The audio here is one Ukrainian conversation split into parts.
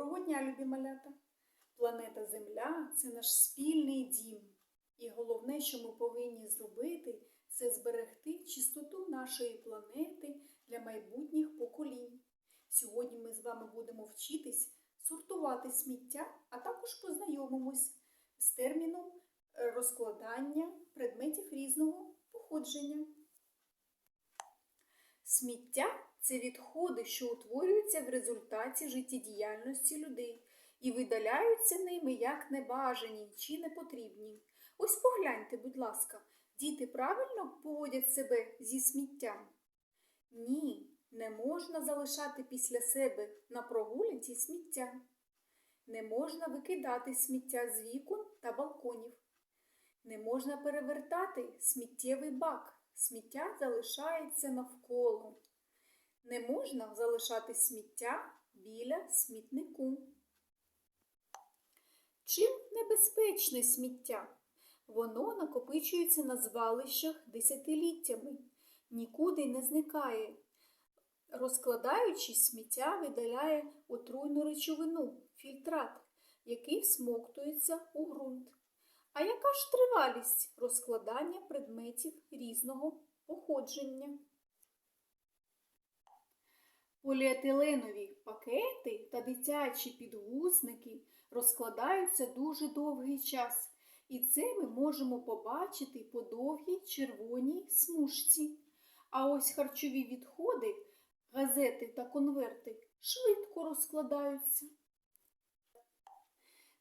Доброго дня, любі малята! Планета Земля це наш спільний дім. І головне, що ми повинні зробити, це зберегти чистоту нашої планети для майбутніх поколінь. Сьогодні ми з вами будемо вчитись сортувати сміття, а також познайомимось з терміном розкладання предметів різного походження. Сміття це відходи, що утворюються в результаті життєдіяльності людей і видаляються ними як небажані чи непотрібні. Ось погляньте, будь ласка, діти правильно поводять себе зі сміттям? Ні, не можна залишати після себе на прогулянці сміття. Не можна викидати сміття з вікон та балконів. Не можна перевертати сміттєвий бак. Сміття залишається навколо. Не можна залишати сміття біля смітнику. Чим небезпечне сміття? Воно накопичується на звалищах десятиліттями, нікуди не зникає. Розкладаючи сміття, видаляє отруйну речовину, фільтрат, який всмоктується у ґрунт. А яка ж тривалість розкладання предметів різного походження? Поліетиленові пакети та дитячі підгузники розкладаються дуже довгий час, і це ми можемо побачити по довгій червоній смужці. А ось харчові відходи, газети та конверти швидко розкладаються.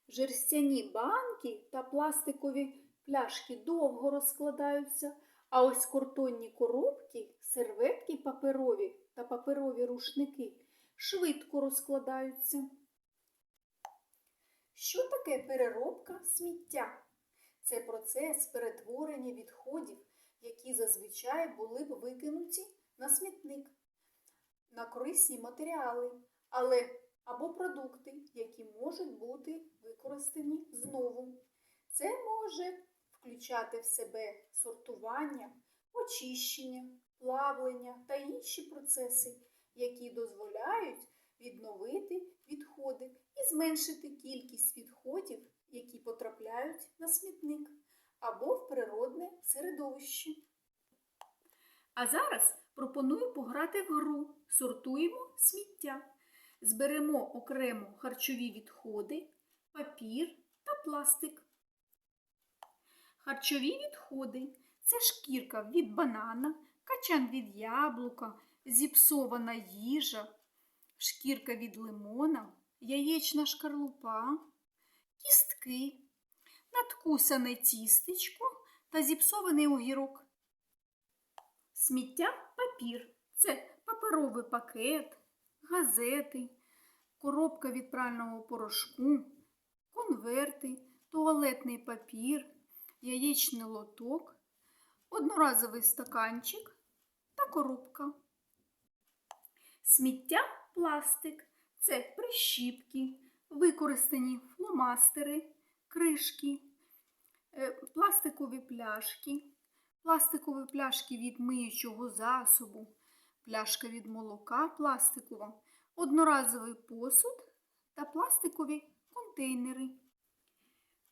Жерстяні банки та пластикові пляшки довго розкладаються, а ось картонні коробки, серветки паперові та паперові рушники швидко розкладаються. Що таке переробка сміття? Це процес перетворення відходів, які зазвичай були б викинуті на смітник, на корисні матеріали, але або продукти, які можуть бути використані знову. Це може включати в себе сортування, очищення, плавлення та інші процеси, які дозволяють відновити відходи і зменшити кількість відходів, які потрапляють на смітник або в природне середовище. А зараз пропоную пограти в гру Сортуємо сміття. Зберемо окремо харчові відходи, папір та пластик. Харчові відходи це шкірка від банана, качан від яблука, зіпсована їжа, шкірка від лимона, яєчна шкарлупа, кістки, надкусане тістечко та зіпсований огірок. Сміття папір це паперовий пакет, газети, коробка від прального порошку, конверти, туалетний папір, яєчний лоток, одноразовий стаканчик та коробка. Сміття пластик це прищіпки, використані фломастери, кришки, е, пластикові пляшки, пластикові пляшки від миючого засобу, пляшка від молока пластикова, одноразовий посуд та пластикові контейнери.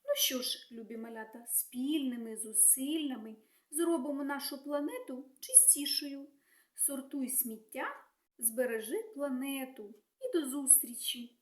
Ну що ж, любі малята, спільними зусиллями зробимо нашу планету чистішою. Сортуй сміття, збережи планету і до зустрічі!